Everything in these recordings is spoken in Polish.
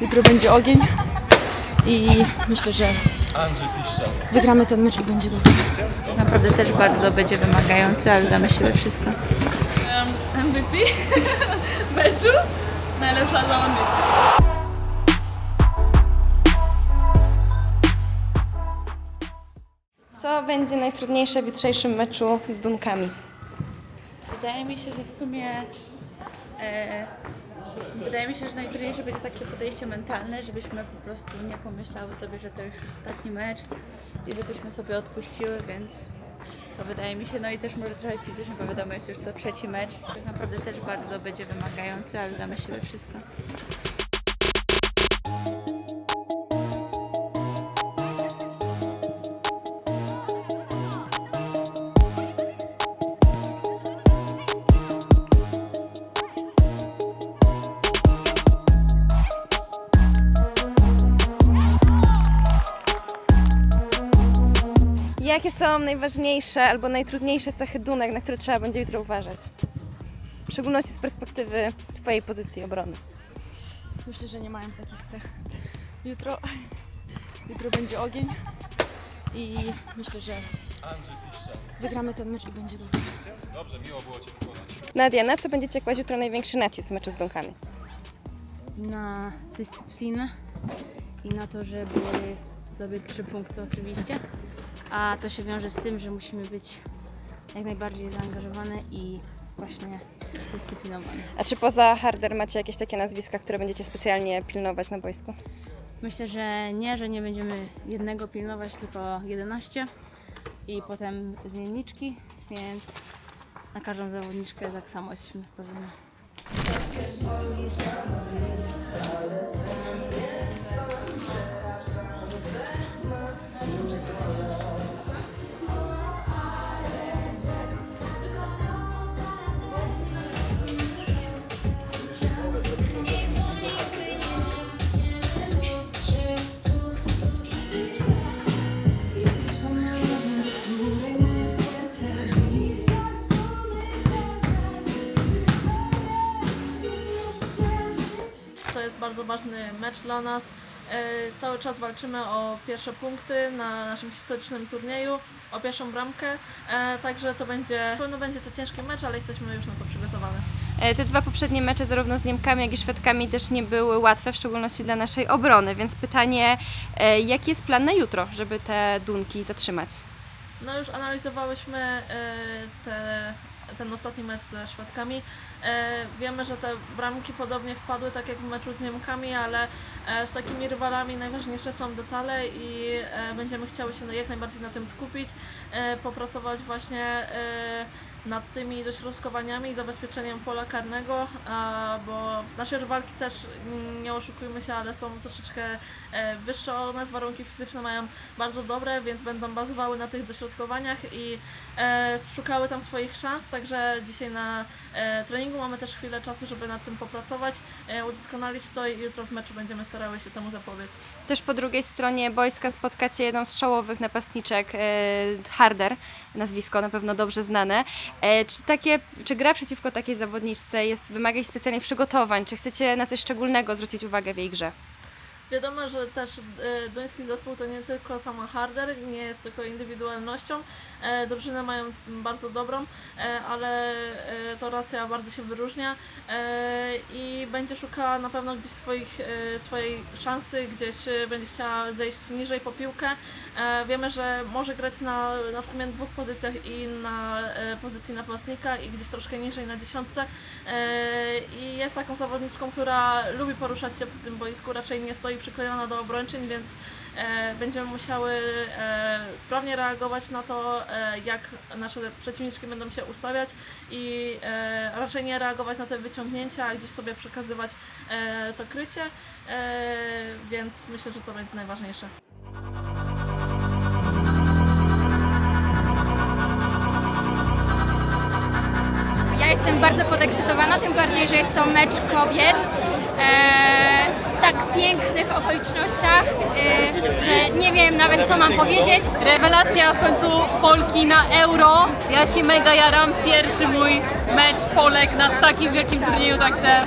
Jutro będzie ogień i myślę, że wygramy ten mecz i będzie dobrze. Naprawdę też bardzo będzie wymagający, ale damy siebie wszystko. MVP meczu najlepsza zawodniczka. Co będzie najtrudniejsze w jutrzejszym meczu z Dunkami? Wydaje mi się, że w sumie e, wydaje mi się, że najtrudniejsze będzie takie podejście mentalne, żebyśmy po prostu nie pomyślały sobie, że to już ostatni mecz i żebyśmy sobie odpuściły, więc to wydaje mi się, no i też może trochę fizycznie, bo wiadomo jest już to trzeci mecz. Tak naprawdę też bardzo będzie wymagający, ale damy siebie wszystko. Jakie są najważniejsze albo najtrudniejsze cechy Dunek, na które trzeba będzie jutro uważać? W szczególności z perspektywy Twojej pozycji obrony. Myślę, że nie mają takich cech. Jutro, jutro będzie ogień i myślę, że wygramy ten mecz i będzie dobrze. Dobrze, miło było Cię pokonać. Nadia, na co będziecie kłaść jutro największy nacisk w meczu z Dunkami? na dyscyplinę i na to, żeby zdobyć trzy punkty oczywiście. A to się wiąże z tym, że musimy być jak najbardziej zaangażowane i właśnie dyscyplinowane. A czy poza Harder macie jakieś takie nazwiska, które będziecie specjalnie pilnować na boisku? Myślę, że nie, że nie będziemy jednego pilnować, tylko 11 i potem zmienniczki, więc na każdą zawodniczkę tak samo jesteśmy nastawieni. Ważny mecz dla nas. E, Cały czas walczymy o pierwsze punkty na naszym historycznym turnieju, o pierwszą bramkę. E, Także to będzie, pewno będzie to ciężki mecz, ale jesteśmy już na to przygotowane. E, Te dwa poprzednie mecze zarówno z Niemkami, jak i Szwedkami też nie były łatwe, w szczególności dla naszej obrony, więc pytanie, jaki jest plan na jutro, żeby te Dunki zatrzymać? No już analizowałyśmy te, ten ostatni mecz ze Szwedkami. E, Wiemy, że te bramki podobnie wpadły, tak jak w meczu z Niemkami, ale e, z takimi rywalami najważniejsze są detale i e, będziemy chciały się jak najbardziej na tym skupić, popracować właśnie nad tymi dośrodkowaniami i zabezpieczeniem pola karnego, bo nasze rywalki też, mm, nie oszukujmy się, ale są troszeczkę e, wyższe od nas, warunki fizyczne mają bardzo dobre, więc będą bazowały na tych dośrodkowaniach i e, szukały tam swoich szans, także dzisiaj na e, treningu mamy też chwilę czasu, żeby nad tym popracować, udoskonalić to i jutro w meczu będziemy starały się temu zapobiec. Też po drugiej stronie boiska spotkacie jedną z czołowych napastniczek, Harder, nazwisko na pewno dobrze znane. E, Czy, takie, czy gra przeciwko takiej zawodniczce jest, wymaga jakichś specjalnych przygotowań? Czy chcecie na coś szczególnego zwrócić uwagę w jej grze? Wiadomo, że też e, duński zespół to nie tylko sama harder, nie jest tylko indywidualnością. E, drużyny mają bardzo dobrą, e, ale to racja bardzo się wyróżnia i będzie szukała na pewno gdzieś swoich, swojej szansy, gdzieś będzie chciała zejść niżej po piłkę. Wiemy, że może grać na, na w sumie dwóch pozycjach i na pozycji napastnika i gdzieś troszkę niżej na dziesiątce. I jest taką zawodniczką, która lubi poruszać się po tym boisku, raczej nie stoi przyklejona do obrończyń, więc e, będziemy musiały e, sprawnie reagować na to, e, jak nasze przeciwniczki będą się ustawiać i raczej nie reagować na te wyciągnięcia, a gdzieś sobie przekazywać to krycie, więc myślę, że to będzie najważniejsze. Ja jestem bardzo podekscytowana, tym bardziej, że jest to mecz kobiet tak pięknych okolicznościach, e, że nie wiem nawet co mam powiedzieć. Rewelacja w końcu Polki na Euro. Ja się mega jaram. Pierwszy mój mecz Polek na takim wielkim turnieju, także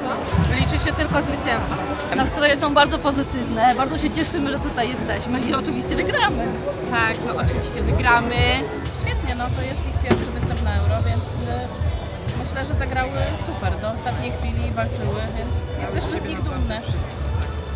Liczy się tylko zwycięstwo. Nastroje są bardzo pozytywne, bardzo się cieszymy, że tutaj jesteśmy i oczywiście wygramy. Tak, no oczywiście wygramy. Świetnie, no to jest ich pierwszy występ na Euro, więc e, myślę, że zagrały super. Do ostatniej chwili walczyły, więc jesteśmy z nich dumne.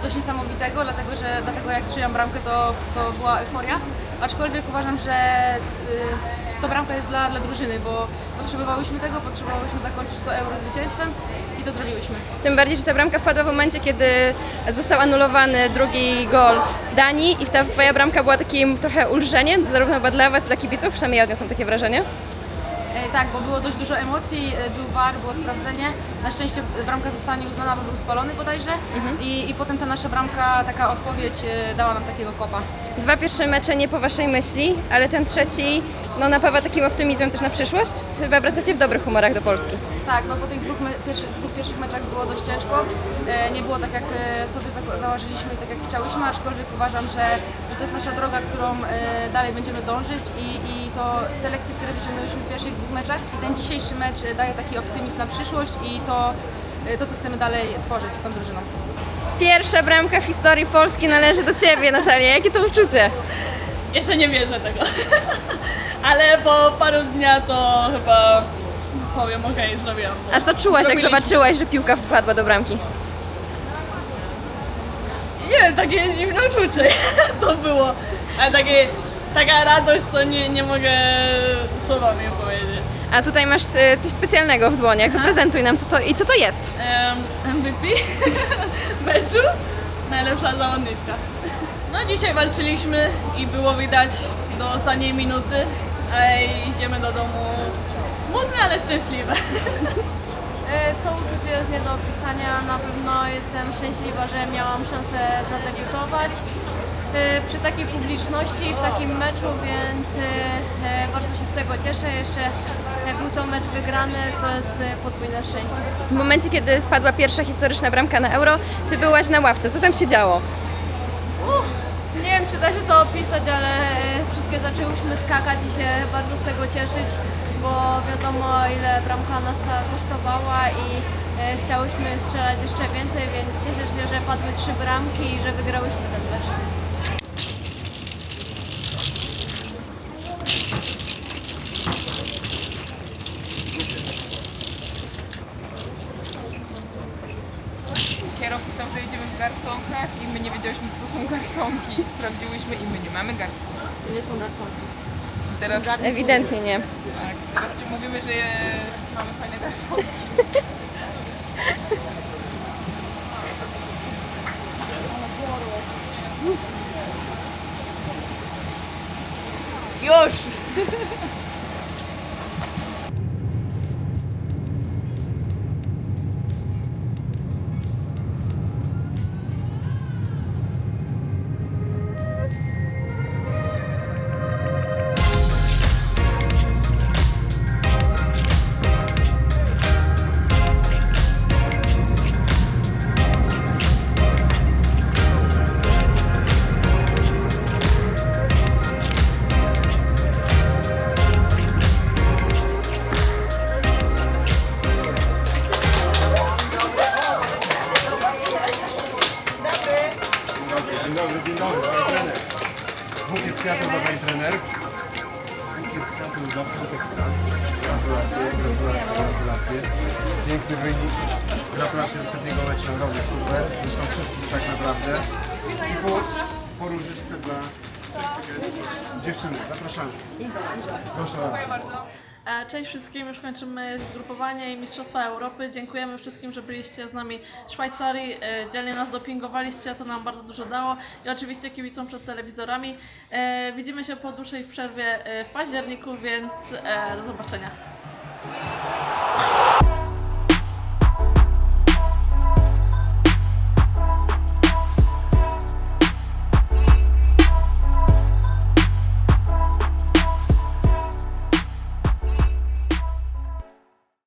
coś niesamowitego, dlatego że dlatego jak strzeliłam bramkę to, to była euforia. Aczkolwiek uważam, że y, to bramka jest dla, dla drużyny, bo potrzebowałyśmy tego, potrzebowałyśmy zakończyć to euro zwycięstwem i to zrobiłyśmy. Tym bardziej, że ta bramka wpadła w momencie, kiedy został anulowany drugi gol Danii i ta twoja bramka była takim trochę ulżeniem, zarówno dla was, dla kibiców, przynajmniej ja odniosłam takie wrażenie. E, Tak, bo było dość dużo emocji, e, był VAR, było sprawdzenie. Na szczęście bramka została nieuznana, bo był spalony bodajże. I, I potem ta nasza bramka, taka odpowiedź e, dała nam takiego kopa. Dwa pierwsze mecze nie po waszej myśli, ale ten trzeci no, napawa takim optymizmem też na przyszłość. Chyba wracacie w dobrych humorach do Polski. Tak, no po tych dwóch, pierwszych, dwóch pierwszych meczach było dość ciężko. E, nie było tak, jak sobie za- założyliśmy i tak, jak chciałyśmy, aczkolwiek uważam, że, że to jest nasza droga, którą e, dalej będziemy dążyć i, i to te lekcje, które wyciągnęłyśmy w pierwszych dwóch meczach i ten dzisiejszy mecz daje taki optymizm na przyszłość i to, e, to co chcemy dalej tworzyć z tą drużyną. Pierwsza bramka w historii Polski należy do ciebie, Natalia. Jakie to uczucie? Jeszcze nie wierzę tego. Ale po paru dnia to chyba powiem, okej, zrobiłam to. A co czułaś, jak zobaczyłaś, że piłka wpadła do bramki? Nie wiem, takie dziwne uczucie to było. Ale takie, taka radość, co nie, nie mogę słowami powiedzieć. A tutaj masz e, coś specjalnego w dłoniach. Zaprezentuj nam, co to i co to jest. Em, MVP meczu, najlepsza zawodniczka. No dzisiaj walczyliśmy i było widać do ostatniej minuty, a idziemy do domu smutne, ale szczęśliwe. E, To uczucie jest nie do opisania. Na pewno jestem szczęśliwa, że miałam szansę zadebiutować przy takiej publiczności w takim meczu, więc e, e, bardzo się z tego cieszę. Jeszcze e, był to mecz wygrany, to jest e, podwójne szczęście. W momencie, kiedy spadła pierwsza historyczna bramka na euro, ty byłaś na ławce. Co tam się działo? Nie wiem, czy da się to opisać, ale wszystkie zaczęłyśmy skakać i się bardzo z tego cieszyć, bo wiadomo ile bramka nas ta kosztowała i chciałyśmy strzelać jeszcze więcej, więc cieszę się, że padły trzy bramki i że wygrałyśmy ten mecz. Kiero pisał, że jedziemy w garsonkach i my nie wiedziałyśmy, co to są garsonki. Sprawdziłyśmy i my nie mamy garsonki. To nie są garsonki. Teraz, Ewidentnie nie. tak, teraz ci mówimy, że je, mamy fajne garsonki. Już! Kwiatów dla pani trener. Bukiet kwiatów dla. Gratulacje, gratulacje, gratulacje. Piękny wynik. Gratulacje ostatniego meczu naprawdę super. Zresztą wszystkich tak naprawdę. I po, po różyczce dla dziewczyny. Zapraszamy. Proszę bardzo. E, Cześć wszystkim, już kończymy zgrupowanie i Mistrzostwa Europy. Dziękujemy wszystkim, że byliście z nami w Szwajcarii, e, dzielnie nas dopingowaliście, to nam bardzo dużo dało i oczywiście kibicom przed telewizorami. E, Widzimy się po dłuższej przerwie w październiku, więc do zobaczenia.